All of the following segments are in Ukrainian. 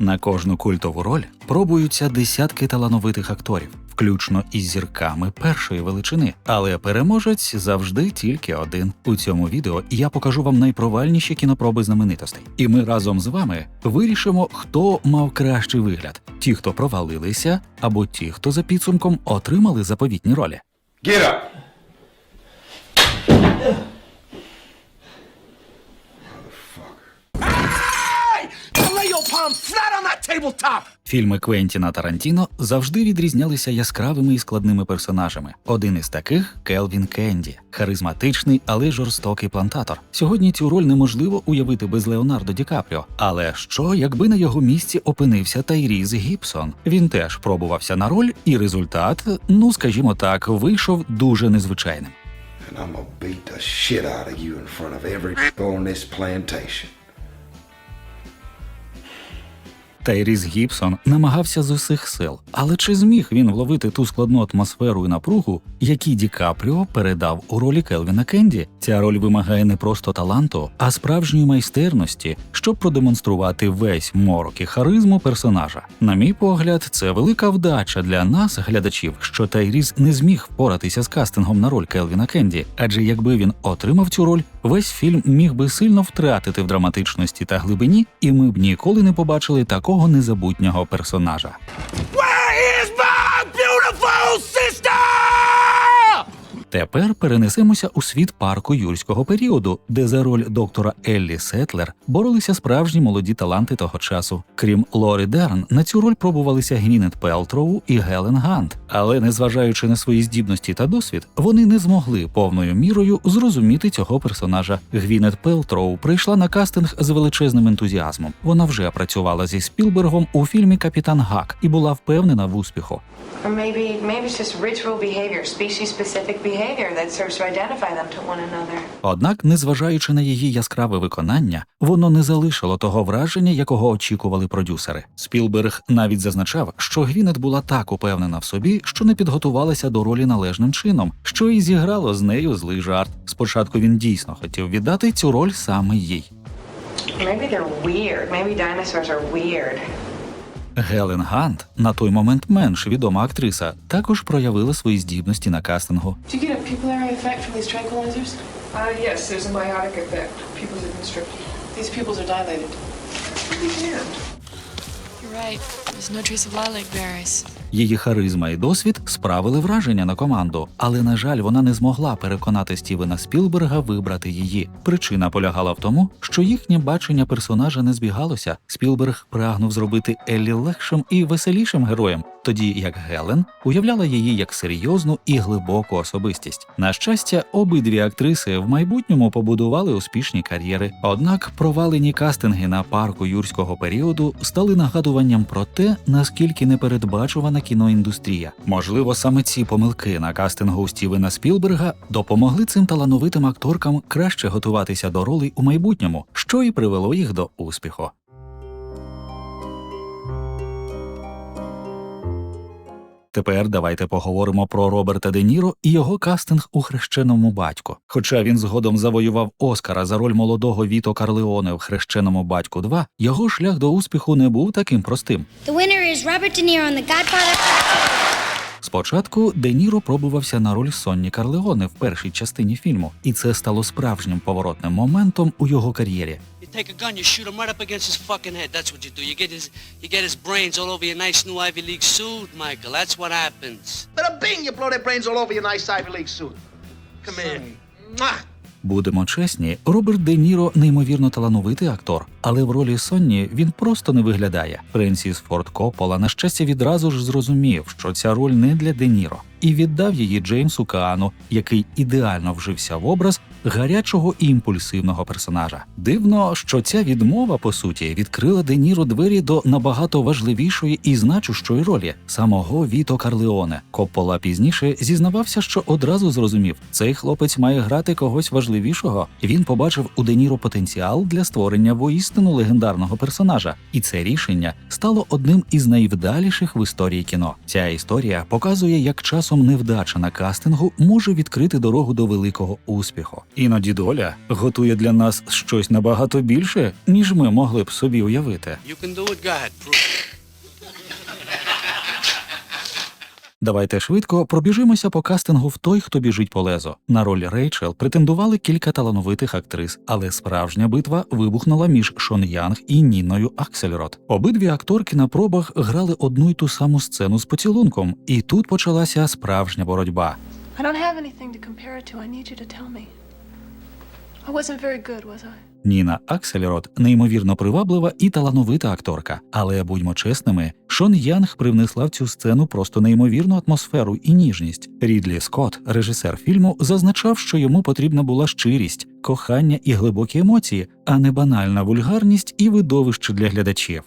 На кожну культову роль пробуються десятки талановитих акторів, включно із зірками першої величини. Але переможець завжди тільки один. У цьому відео я покажу вам найпровальніші кінопроби знаменитостей. І ми разом з вами вирішимо, хто мав кращий вигляд: ті, хто провалилися, або ті, хто за підсумком отримали заповітні ролі. Get up. Lay your palm flat on that tabletop! Фільми Квентіна Тарантіно завжди відрізнялися яскравими і складними персонажами. Один із таких Келвін Кенді, харизматичний, але жорстокий плантатор. Сьогодні цю роль неможливо уявити без Леонардо Ді Капріо. Але що, якби на його місці опинився Тайріз Гібсон? Він теж пробувався на роль, і результат, ну скажімо так, вийшов дуже незвичайним. And I'm gonna beat the shit out of you in front of every on this plantation. Тайріс Гібсон намагався з усіх сил, але чи зміг він вловити ту складну атмосферу і напругу, які Ді Капріо передав у ролі Келвіна Кенді? Ця роль вимагає не просто таланту, а справжньої майстерності, щоб продемонструвати весь морок і харизму персонажа. На мій погляд, це велика вдача для нас, глядачів, що Тайріс не зміг впоратися з кастингом на роль Келвіна Кенді, адже якби він отримав цю роль, весь фільм міг би сильно втратити в драматичності та глибині, і ми б ніколи не побачили такого незабутнього персонажа. Where is my beautiful sister? Тепер перенесемося у світ парку юрського періоду, де за роль доктора Еллі Сетлер боролися справжні молоді таланти того часу. Крім Лорі Дерн, на цю роль пробувалися Гвінет Пелтроу і Гелен Гант. Але незважаючи на свої здібності та досвід, вони не змогли повною мірою зрозуміти цього персонажа. Гвінет Пелтроу прийшла на кастинг з величезним ентузіазмом. Вона вже працювала зі Спілбергом у фільмі Капітан Гак і була впевнена в успіху. Maybe maybe it's just ritual behavior, species-specific behavior Однак, незважаючи на її яскраве виконання, воно не залишило того враження, якого очікували продюсери. Спілберг навіть зазначав, що Гвінет була так упевнена в собі, що не підготувалася до ролі належним чином, що і зіграло з нею злий жарт. Спочатку він дійсно хотів віддати цю роль саме їй. Maybe they're weird. Maybe dinosaurs are weird. Гелен Гант, на той момент менш відома актриса, також проявила свої здібності на кастингу. Uh. You're right. There's no trace of lilac berries. Її харизма і досвід справили враження на команду, але на жаль, вона не змогла переконати Стівена Спілберга вибрати її. Причина полягала в тому, що їхнє бачення персонажа не збігалося. Спілберг прагнув зробити Еллі легшим і веселішим героєм, тоді як Гелен уявляла її як серйозну і глибоку особистість. На щастя, обидві актриси в майбутньому побудували успішні кар'єри. Однак провалені кастинги на парку юрського періоду стали нагадуванням про те, наскільки непередбачувана кіноіндустрія. Можливо, саме ці помилки на кастингу Стівена Спілберга допомогли цим талановитим акторкам краще готуватися до ролей у майбутньому, що і привело їх до успіху. Тепер давайте поговоримо про Роберта Де Ніро і його кастинг у хрещеному батьку. Хоча він згодом завоював Оскара за роль молодого Віто Карлеоне в хрещеному батьку 2, його шлях до успіху не був таким простим. The winner is Robert De Niro in The Godfather. Спочатку Де Ніро пробувався на роль Сонні Карлеоне в першій частині фільму, і це стало справжнім поворотним моментом у його кар'єрі. You take a gun, you shoot him right up against his fucking head. That's what you do. You get his, you get his brains all over your nice new Ivy League suit, Michael. That's what happens. Bada bing, you blow their brains all over your nice Ivy League suit. Come here. Будемо чесні, Роберт Де Ніро неймовірно талановитий актор, але в ролі Сонні він просто не виглядає. Френсіс Форд Коппола, на щастя, відразу ж зрозумів, що ця роль не для Де Ніро, і віддав її Джеймсу Каану, який ідеально вжився в образ гарячого і імпульсивного персонажа. Дивно, що ця відмова, по суті, відкрила Де Ніро двері до набагато важливішої і значущої ролі самого Віто Карлеоне. Коппола пізніше зізнавався, що одразу зрозумів, цей хлопець має грати когось важливішого. Він побачив у Де Ніро потенціал для створення воістину легендарного персонажа, і це рішення стало одним із найвдаліших в історії кіно. Ця історія показує, як часом невдача на кастингу може відкрити дорогу до великого успіху. Іноді доля готує для нас щось набагато більше, ніж ми могли б собі уявити. You can do it, go Давайте швидко пробіжимося по кастингу в той, хто біжить по лезо. На роль Рейчел претендували кілька талановитих актрис, але справжня битва вибухнула між Шон Янг і Ніною Аксельрот. Обидві акторки на пробах грали одну й ту саму сцену з поцілунком, і тут почалася справжня боротьба. I don't have anything to compare it to. I need you to tell me. I wasn't very good, was I? Ніна Аксельрот неймовірно приваблива і талановита акторка. Але будьмо чесними, Шон Янг привнесла в цю сцену просто неймовірну атмосферу і ніжність. Рідлі Скотт, режисер фільму, зазначав, що йому потрібна була щирість, кохання і глибокі емоції, а не банальна вульгарність і видовище для глядачів.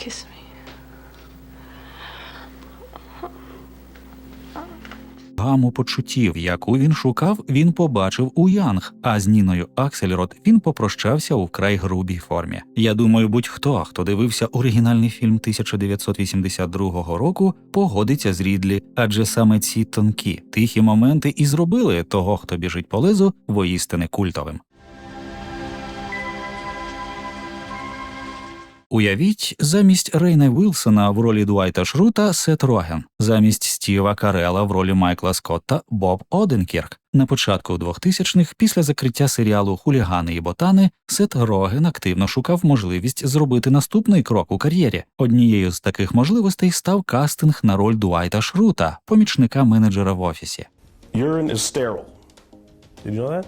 Kiss me. Гаму почуттів, яку він шукав, він побачив у Янг, а з Ніною Аксельрот він попрощався у вкрай грубій формі. Я думаю, будь-хто, хто дивився оригінальний фільм 1982 року, погодиться з Рідлі, адже саме ці тонкі, тихі моменти і зробили того, хто біжить по лезу, воїстини культовим. Уявіть, замість Рейна Вілсона в ролі Дуайта Шрута Сет Роген, замість Стіва Карела в ролі Майкла Скотта Боб Оденкірк. На початку 2000-х, після закриття серіалу Хулігани і ботани, Сет Роген активно шукав можливість зробити наступний крок у кар'єрі. Однією з таких можливостей став кастинг на роль Дуайта Шрута, помічника менеджера в офісі. Urine is sterile. Did you know that?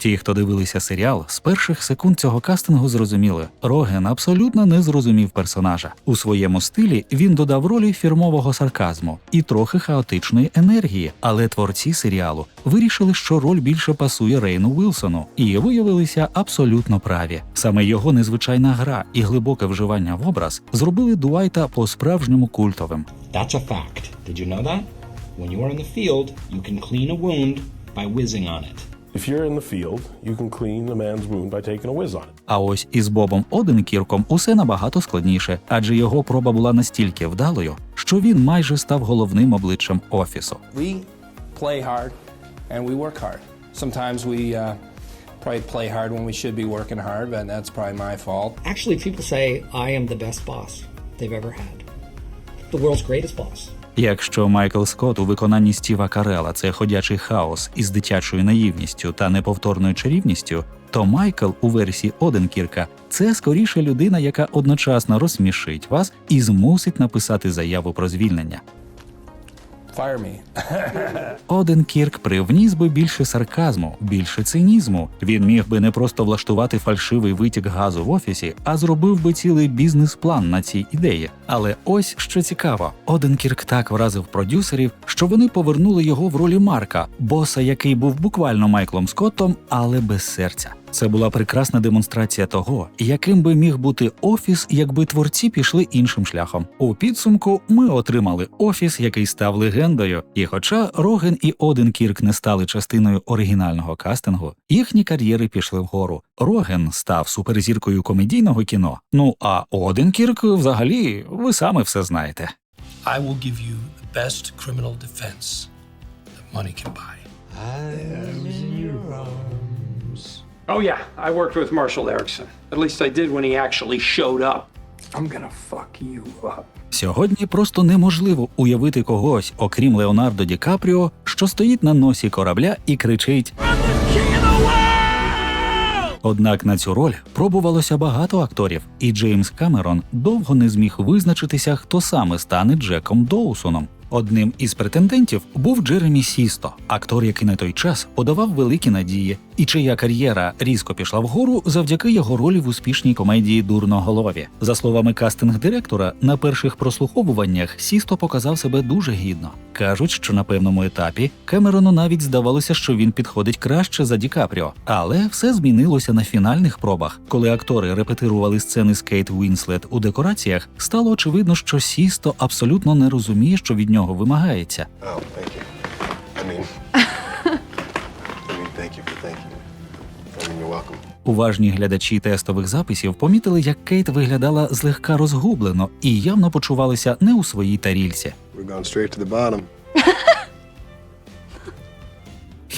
Ті, хто дивилися серіал, з перших секунд цього кастингу зрозуміли, Роген абсолютно не зрозумів персонажа. У своєму стилі він додав ролі фірмового сарказму і трохи хаотичної енергії, але творці серіалу вирішили, що роль більше пасує Рейну Вілсону, і виявилися абсолютно праві. Саме його незвичайна гра і глибоке вживання в образ зробили Дуайта по-справжньому культовим. That's a fact. Did you know that? When you are in the field, you can clean a wound by whizzing on it. If you're in the field, you can clean a man's wound by taking a whiz on it. А ось із Бобом Оденкірком усе набагато складніше, адже його проба була настільки вдалою, що він майже став головним обличчям офісу. We play hard and we work hard. Sometimes we uh, probably play hard when we should be working hard, but that's probably my fault. Actually, people say I am the best boss they've ever had. The world's greatest boss. Якщо Майкл Скотт у виконанні Стіва Карела це ходячий хаос із дитячою наївністю та неповторною чарівністю, то Майкл у версії Оденкірка це скоріше людина, яка одночасно розсмішить вас і змусить написати заяву про звільнення. Fire me. Оден Кірк привніс би більше сарказму, більше цинізму. Він міг би не просто влаштувати фальшивий витік газу в офісі, а зробив би цілий бізнес-план на цій ідеї. Але ось що цікаво: Оден Кірк так вразив продюсерів, що вони повернули його в ролі Марка, боса, який був буквально Майклом Скоттом, але без серця. Це була прекрасна демонстрація того, яким би міг бути офіс, якби творці пішли іншим шляхом. У підсумку ми отримали офіс, який став легендою. І хоча Роген і Оден Кірк не стали частиною оригінального кастингу, їхні кар'єри пішли вгору. Роген став суперзіркою комедійного кіно. Ну а Оден Кірк, взагалі, ви саме все знаєте. I will give you the best criminal defense that money can buy. Oh, yeah, I worked with Marshall Erickson. At least I did when he actually showed up. I'm gonna fuck you up. Сьогодні просто неможливо уявити когось, окрім Леонардо Ді Капріо, що стоїть на носі корабля і кричить. Однак на цю роль пробувалося багато акторів, і Джеймс Камерон довго не зміг визначитися, хто саме стане Джеком Доусоном. Одним із претендентів був Джеремі Сісто, актор, який на той час подавав великі надії, і чия кар'єра різко пішла вгору завдяки його ролі в успішній комедії Дурноголові. За словами кастинг-директора, на перших прослуховуваннях Сісто показав себе дуже гідно. Кажуть, що на певному етапі Кемерону навіть здавалося, що він підходить краще за Ді Капріо. Але все змінилося на фінальних пробах. Коли актори репетирували сцени з Кейт Уінслет у декораціях, стало очевидно, що Сісто абсолютно не розуміє, що від нього вимагається. Oh, thank you. Уважні глядачі тестових записів помітили, як Кейт виглядала злегка розгублено і явно почувалася не у своїй тарільці.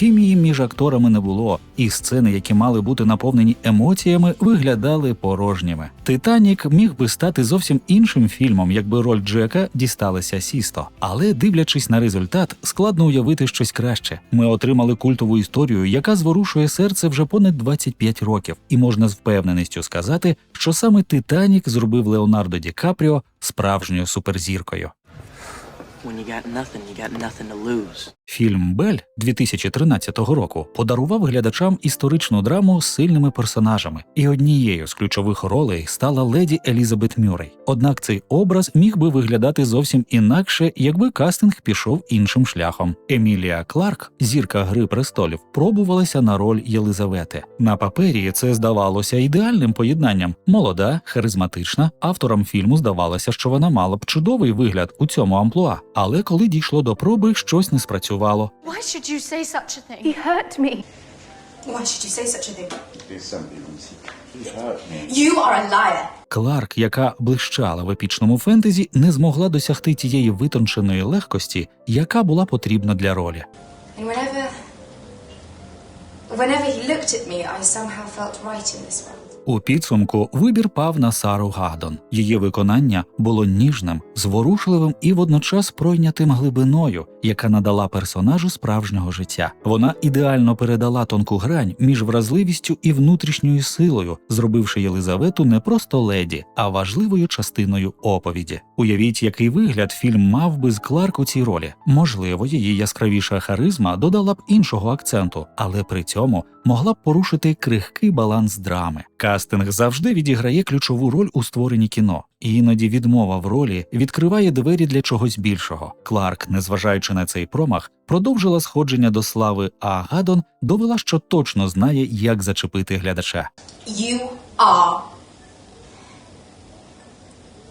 Хімії між акторами не було, і сцени, які мали бути наповнені емоціями, виглядали порожніми. Титанік міг би стати зовсім іншим фільмом, якби роль Джека дісталася Сісто. Але дивлячись на результат, складно уявити щось краще. Ми отримали культову історію, яка зворушує серце вже понад 25 років, і можна з впевненістю сказати, що саме Титанік зробив Леонардо Ді Капріо справжньою суперзіркою. When you got nothing, you got nothing to lose. Фільм Бель 2013 року подарував глядачам історичну драму з сильними персонажами, і однією з ключових ролей стала леді Елізабет Мюррей. Однак цей образ міг би виглядати зовсім інакше, якби кастинг пішов іншим шляхом. Емілія Кларк, зірка Гри престолів, пробувалася на роль Єлизавети. На папері це здавалося ідеальним поєднанням. Молода, харизматична. Авторам фільму здавалося, що вона мала б чудовий вигляд у цьому амплуа. Але коли дійшло до проби, щось не спрацювало. Why should you say such a thing? He hurt me. Why should you say such a thing? There's something He hurt me. You are a liar. Кларк, яка блищала в епічному фентезі, не змогла досягти тієї витонченої легкості, яка була потрібна для ролі. Whenever he looked at me, I somehow felt right in this world. У підсумку вибір пав на Сару Гадон. Її виконання було ніжним, зворушливим і водночас пройнятим глибиною, яка надала персонажу справжнього життя. Вона ідеально передала тонку грань між вразливістю і внутрішньою силою, зробивши Єлизавету не просто леді, а важливою частиною оповіді. Уявіть, який вигляд фільм мав би з Кларк у цій ролі. Можливо, її яскравіша харизма додала б іншого акценту, але при цьому могла б порушити крихкий баланс драми. Кастинг завжди відіграє ключову роль у створенні кіно, і іноді відмова в ролі відкриває двері для чогось більшого. Кларк, незважаючи на цей промах, продовжила сходження до слави, а Гадон довела, що точно знає, як зачепити глядача. You are.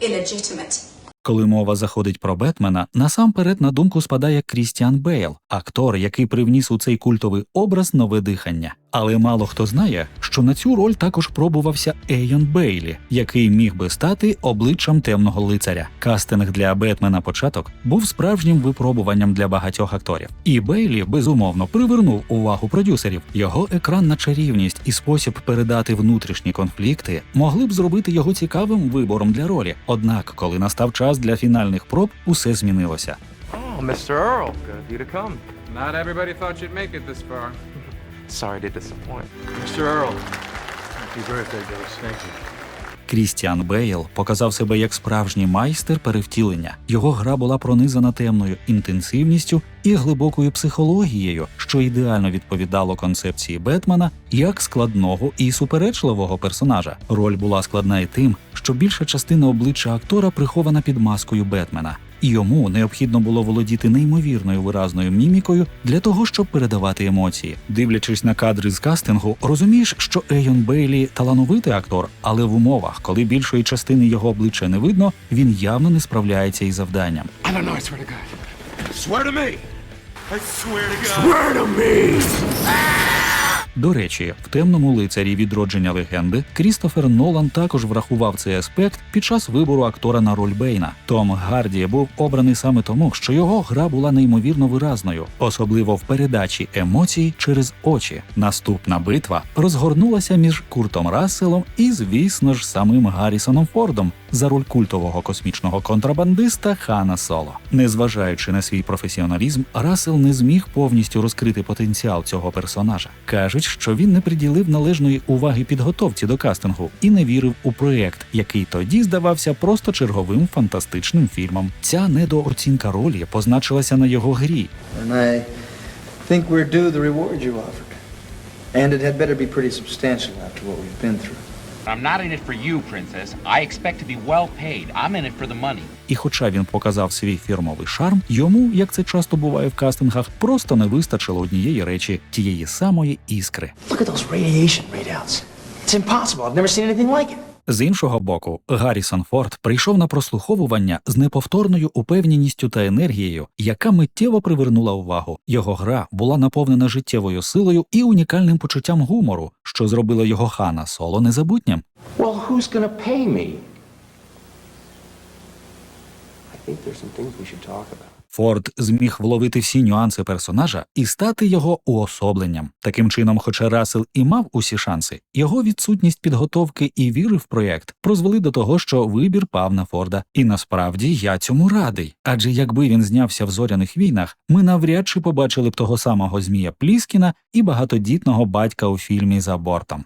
illegitimate. Коли мова заходить про Бетмена, насамперед на думку спадає Крістіан Бейл, актор, який привніс у цей культовий образ нове дихання. Але мало хто знає, що на цю роль також пробувався Ейон Бейлі, який міг би стати обличчям темного лицаря. Кастинг для Бетмена початок був справжнім випробуванням для багатьох акторів. І Бейлі безумовно привернув увагу продюсерів. Його екранна чарівність і спосіб передати внутрішні конфлікти могли б зробити його цікавим вибором для ролі. Однак, коли настав час для фінальних проб, усе змінилося. Oh, Mr. Earl, good of you to come. Not everybody thought you'd make it this far. Sorry to disappoint. Mr. Earl. Happy birthday, Dennis. Thank you. Крістіан Бейл показав себе як справжній майстер перевтілення. Його гра була пронизана темною інтенсивністю і глибокою психологією, що ідеально відповідало концепції Бетмена як складного і суперечливого персонажа. Роль була складна і тим, що більша частина обличчя актора прихована під маскою Бетмена. І йому необхідно було володіти неймовірною виразною мімікою для того, щоб передавати емоції. Дивлячись на кадри з кастингу, розумієш, що Ейон Бейлі талановитий актор, але в умовах, коли більшої частини його обличчя не видно, він явно не справляється із завданням. I don't know, I swear to God. Swear to me. I swear to God. Swear to me. До речі, в темному лицарі відродження легенди Крістофер Нолан також врахував цей аспект під час вибору актора на роль Бейна. Том Гарді був обраний саме тому, що його гра була неймовірно виразною, особливо в передачі емоцій через очі. Наступна битва розгорнулася між Куртом Расселом і, звісно ж, самим Гаррісоном Фордом за роль культового космічного контрабандиста Хана Соло. Незважаючи на свій професіоналізм, Рассел не зміг повністю розкрити потенціал цього персонажа. Кажуть, що він не приділив належної уваги підготовці до кастингу і не вірив у проєкт, який тоді здавався просто черговим фантастичним фільмом. Ця недооцінка ролі позначилася на його грі. And it had better be pretty substantial after what we've been through. I'm not in it for you, princess. I expect to be well paid. I'm in it for the money. І хоча він показав свій фірмовий шарм, йому, як це часто буває в кастингах, просто не вистачило однієї речі тієї самої іскри. Look at those radiation readouts. It's impossible. I've never seen anything like it. З іншого боку, Гаррісон Форд прийшов на прослуховування з неповторною упевненістю та енергією, яка миттєво привернула увагу. Його гра була наповнена життєвою силою і унікальним почуттям гумору, що зробило його хана соло незабутнім. Well, who's gonna pay me? I think there's some things we should talk about. Форд зміг вловити всі нюанси персонажа і стати його уособленням. Таким чином, хоча Рассел і мав усі шанси, його відсутність підготовки і віри в проєкт призвели до того, що вибір пав на Форда. І насправді я цьому радий. Адже якби він знявся в зоряних війнах, ми навряд чи побачили б того самого Змія Пліскіна і багатодітного батька у фільмі за бортом.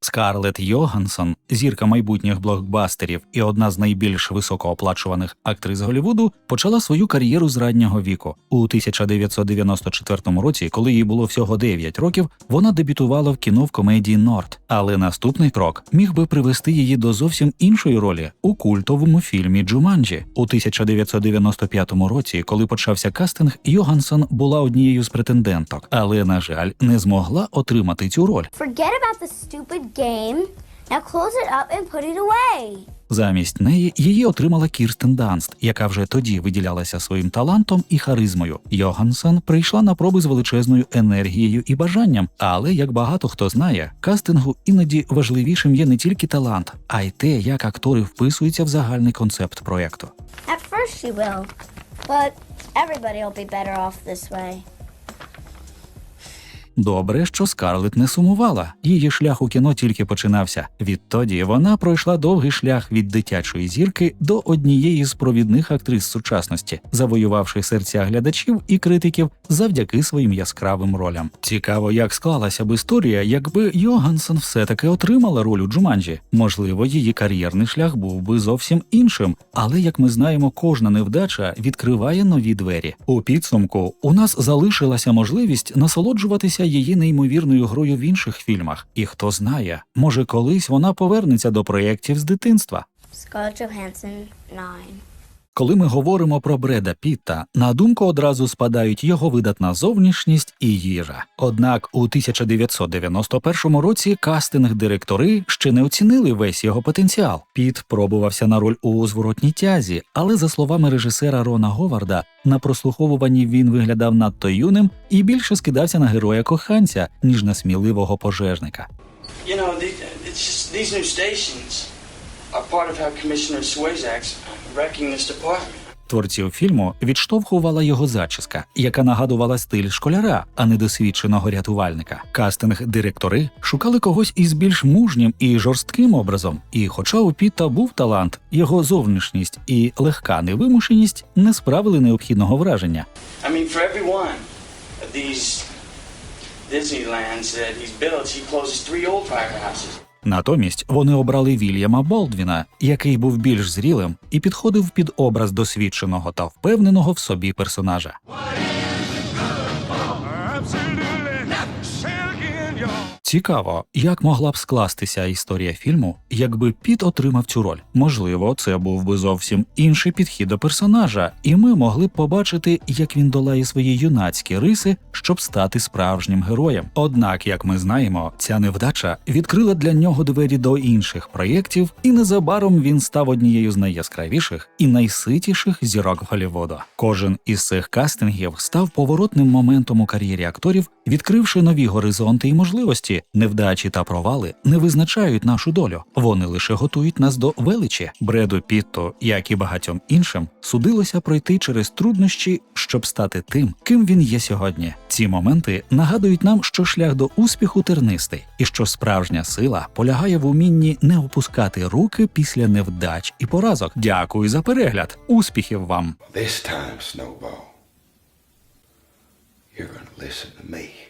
Скарлетт Йогансон, зірка майбутніх блокбастерів і одна з найбільш високооплачуваних актрис Голлівуду, почала свою кар'єру з раннього віку. У 1994 році, коли їй було всього 9 років, вона дебютувала в кіно в комедії Норд. Але наступний крок міг би привести її до зовсім іншої ролі у культовому фільмі Джуманджі. У 1995 році, коли почався кастинг, Йогансон була однією з претенденток, але на жаль, не змогла отримати цю роль. Forget about the stupid game. Now close it up and put it away. Замість неї її отримала Кірстен Данст, яка вже тоді виділялася своїм талантом і харизмою. Йогансон прийшла на проби з величезною енергією і бажанням, але як багато хто знає, кастингу іноді важливішим є не тільки талант, а й те, як актори вписуються в загальний концепт проєкту. At first she will, but everybody will be better off this way. Добре, що Скарлет не сумувала. Її шлях у кіно тільки починався. Відтоді вона пройшла довгий шлях від дитячої зірки до однієї з провідних актрис сучасності, завоювавши серця глядачів і критиків завдяки своїм яскравим ролям. Цікаво, як склалася б історія, якби Йогансон все-таки отримала роль у Джуманджі. Можливо, її кар'єрний шлях був би зовсім іншим, але як ми знаємо, кожна невдача відкриває нові двері. У підсумку у нас залишилася можливість насолоджуватися її неймовірною грою в інших фільмах. І хто знає, може колись вона повернеться до проєктів з дитинства. Scarlett Johansson, 9. Коли ми говоримо про Бреда Пітта, на думку одразу спадають його видатна зовнішність і їжа. Однак у 1991 році кастинг-директори ще не оцінили весь його потенціал. Піт пробувався на роль у зворотній тязі, але за словами режисера Рона Говарда, на прослуховуванні він виглядав надто юним і більше скидався на героя коханця, ніж на сміливого пожежника. You know, the, it's just these new stations are part of how Commissioner department. Творців фільму відштовхувала його зачіска, яка нагадувала стиль школяра, а не досвідченого рятувальника. Кастинг-директори шукали когось із більш мужнім і жорстким образом. І, хоча у Піта був талант, його зовнішність і легка невимушеність не справили необхідного враження. I mean, for every one of these Disneylands that he's built, he closes three old firehouses. Натомість вони обрали Вільяма Болдвіна, який був більш зрілим і підходив під образ досвідченого та впевненого в собі персонажа. Цікаво, як могла б скластися історія фільму, якби Піт отримав цю роль. Можливо, це був би зовсім інший підхід до персонажа, і ми могли б побачити, як він долає свої юнацькі риси, щоб стати справжнім героєм. Однак, як ми знаємо, ця невдача відкрила для нього двері до інших проєктів, і незабаром він став однією з найяскравіших і найситіших зірок Голлівуду. Кожен із цих кастингів став поворотним моментом у кар'єрі акторів, відкривши нові горизонти і можливості. Невдачі та провали не визначають нашу долю. Вони лише готують нас до величі. Бреду Пітту, як і багатьом іншим, судилося пройти через труднощі, щоб стати тим, ким він є сьогодні. Ці моменти нагадують нам, що шлях до успіху тернистий, і що справжня сила полягає в умінні не опускати руки після невдач і поразок. Дякую за перегляд. Успіхів вам! This time, Snowball, you're gonna listen to me.